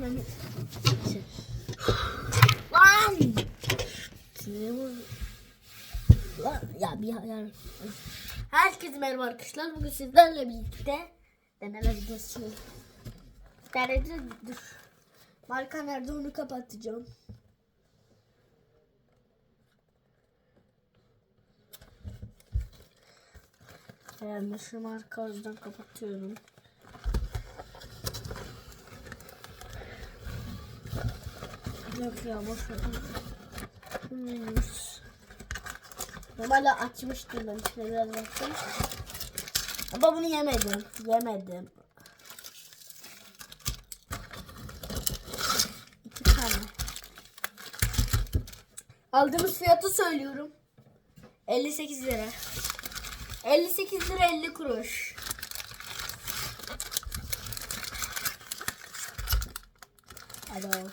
Lan! Lan ya bir ayar. Herkese merhaba arkadaşlar. Bugün sizlerle birlikte deneme videosu. Derece dur. Marka nerede onu kapatacağım. Yani şu marka o yüzden kapatıyorum. Yok ya boş ver. Hmm. Normalde açmıştım ben içine biraz baktım. Ama bunu yemedim. Yemedim. İki tane. Aldığımız fiyatı söylüyorum. 58 lira. 58 lira 50 kuruş. Hadi bakalım.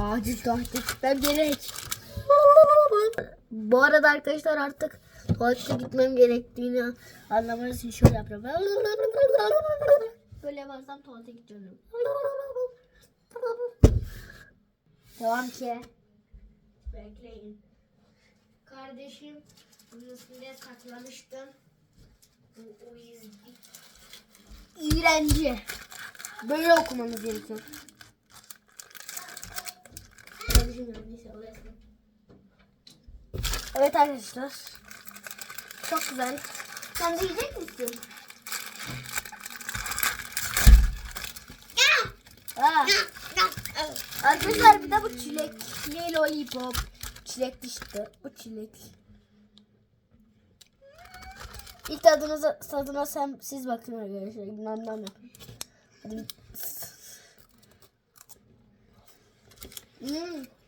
Acil tuvalete gitmem gerek. Bu arada arkadaşlar artık tuvalete gitmem gerektiğini anlamanız için şöyle yapıyorum. Böyle yaparsam tuvalete gidiyorum. Devam ki. Bekleyin. Kardeşim bunun üstünde saklamıştım. Bu o iz- İğrenci. Böyle okumamız gerekiyor. Kardeşim neyse oraya. Evet arkadaşlar. Çok güzel. Sen de yiyecek misin? Aa. Arkadaşlar bir de bu çilekli lollipop. Çilek işte. Bu çilek. İlk tadınıza, tadına sen, siz bakın arkadaşlar. Nam yapın. Hadi. Hmm.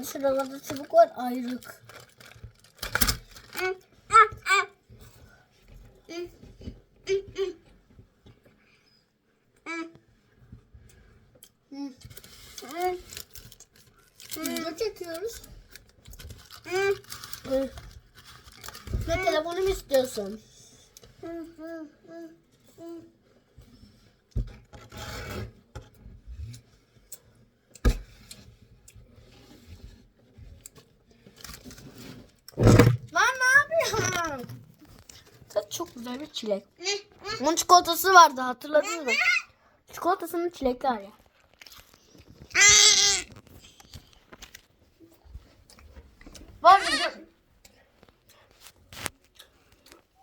Şuralarda çubuk var ayrık. Video çekiyoruz. Ne telefonu mu istiyorsun? Lan ne yapıyorsun? Tadı çok güzel bir çilek. Bunun çikolatası vardı hatırladın mı? Çikolatasının çilekli ya. Var mı?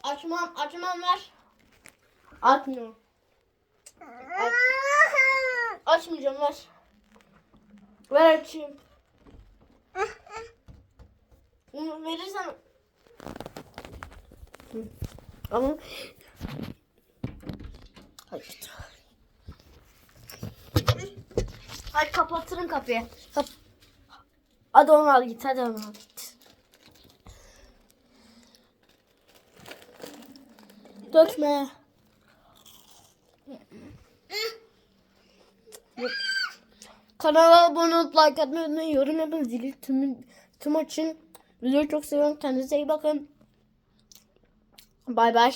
Açmam, açmam ver. Açmıyorum. Aç. Açmayacağım ver. Ver açayım. Bunu verirsen Hı. Ama Hayır. Hadi kapatırım kapıyı. Kap hadi onu al git. Hadi onu al git. Dökme. Kanala abone olup like atmayı unutmayın. Yorum yapın. Zili tüm, tüm açın. Videoyu çok seviyorum. Kendinize iyi bakın. Bye bye.